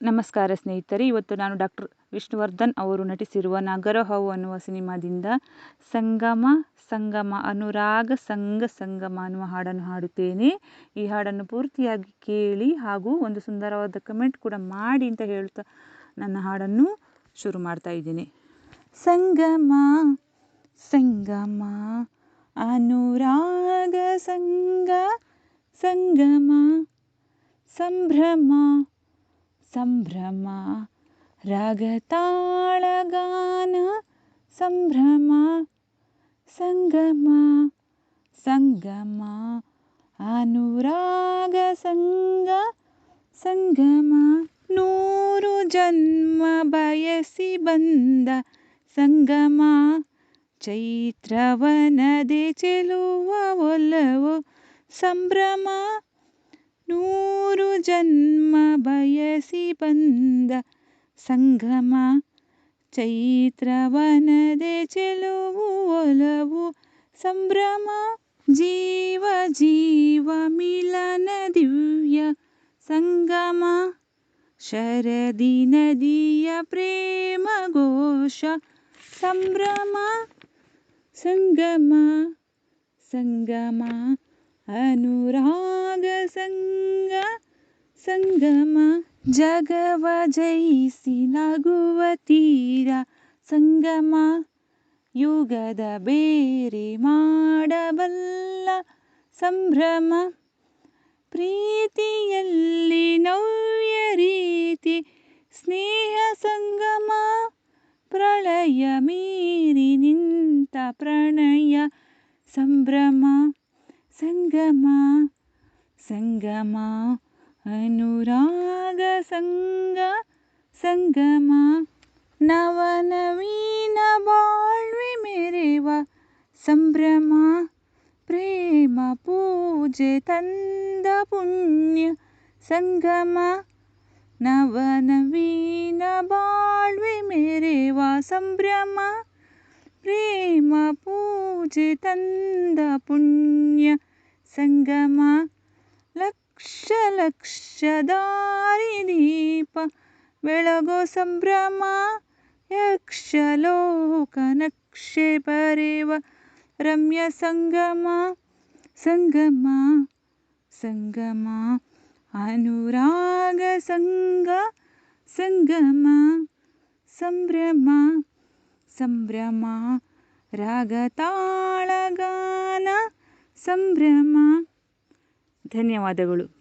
ನಮಸ್ಕಾರ ಸ್ನೇಹಿತರೆ, ಇವತ್ತು ನಾನು ಡಾಕ್ಟರ್ ವಿಷ್ಣುವರ್ಧನ್ ಅವರು ನಟಿಸಿರುವ ನಾಗರಹಾವು ಅನ್ನುವ ಸಿನಿಮಾದಿಂದ ಸಂಗಮ ಸಂಗಮ, ಅನುರಾಗ, ಸಂಗ, ಸಂಗಮ ಅನ್ನುವ ಹಾಡನ್ನು ಹಾಡುತ್ತೇನೆ. ಈ ಹಾಡನ್ನು ಪೂರ್ತಿಯಾಗಿ ಕೇಳಿ ಹಾಗೂ ಒಂದು ಸುಂದರವಾದ ಕಮೆಂಟ್ ಕೂಡ ಮಾಡಿ ಅಂತ ಹೇಳ್ತಾ ನನ್ನ ಹಾಡನ್ನು ಶುರು ಮಾಡ್ತಾ ಇದ್ದೀನಿ. ಸಂಗಮ ಸಂಗಮ, ಅನುರಾಗ, ಸಂಗ, ಸಂಗಮ, ಸಂಭ್ರಮ ಸಂಭ್ರಮ ರಾಗತಾಳಗಾನ ಸಂಭ್ರಮ ಸಂಗಮ ಸಂಗಮ ಅನುರಾಗ ಸಂಗ ಸಂಗಮ ನೂರು ಜನ್ಮ ಬಯಸಿ ಬಂದ ಸಂಗಮ ಚೈತ್ರವನದೆ ಚೆಲುವ ಒಲವು ಸಂಭ್ರಮ ನೂರು ಜನ್ಮ ಬಯಸಿ ಬಂದ ಸಂಗಮ. ಚೈತ್ರವನದೆ ಚೆಲುವು ಒಲವು, ಸಂಭ್ರಮ, ಜೀವ ಜೀವ ಮಿಲನ ದಿವ್ಯ ಸಂಗಮ. ಶರದಿ ನದಿಯ ಪ್ರೇಮ ಘೋಷ, ಸಂಭ್ರಮ, ಸಂಗಮ ಸಂಗಮ. ಅನುರಾಗ ಸಂಗ ಸಂಗಮ ಜಗವ ಜಯಿಸಿ ನಗುವ ತೀರ ಸಂಗಮ ಯುಗದ ಬೇರೆ ಮಾಡಬಲ್ಲ ಸಂಭ್ರಮ ಪ್ರೀತಿಯಲ್ಲಿ ನವ್ಯ ರೀತಿ ಸ್ನೇಹ ಸಂಗಮ ಪ್ರಳಯ ಮೀರಿ ನಿಂತ ಪ್ರಣಯ ಸಂಭ್ರಮ ಸಂಗಮ ಸಂಗಮ ಅನುರಾಗ ಸಂಗ ಸಂಗಮ ನವನವೀನ ಬಾಳ್ವೆ ಮೆರೆವ ಸಂಭ್ರಮ ಪ್ರೇಮ ಪೂಜೆ ತಂದ ಪುಣ್ಯ ಸಂಗಮ ನವನವೀನ ಬಾಳ್ವೆ ಮೆರೆವ ಸಂಭ್ರಮ ಪ್ರೇಮ ಪೂಜೆ ತಂದ ಪುಣ್ಯ ಸಂಗಮ ಲಕ್ಷ ಲಕ್ಷ ದಾರಿ ದೀಪ ಬೆಳಗೋ ಸಂಭ್ರಮ ಯಕ್ಷಲೋಕ ನಕ್ಷೆ ಬರೆವ ರಮ್ಯ ಸಂಗಮ ಸಂಗಮ ಸಂಗಮ ಅನುರಾಗ ಸಂಗ ಸಂಗಮ ಸಂಭ್ರಮ ಸಂಭ್ರಮ ರಾಗ ತಾಳಗಾನ ಸಂಭ್ರಮ ಧನ್ಯವಾದಗಳು.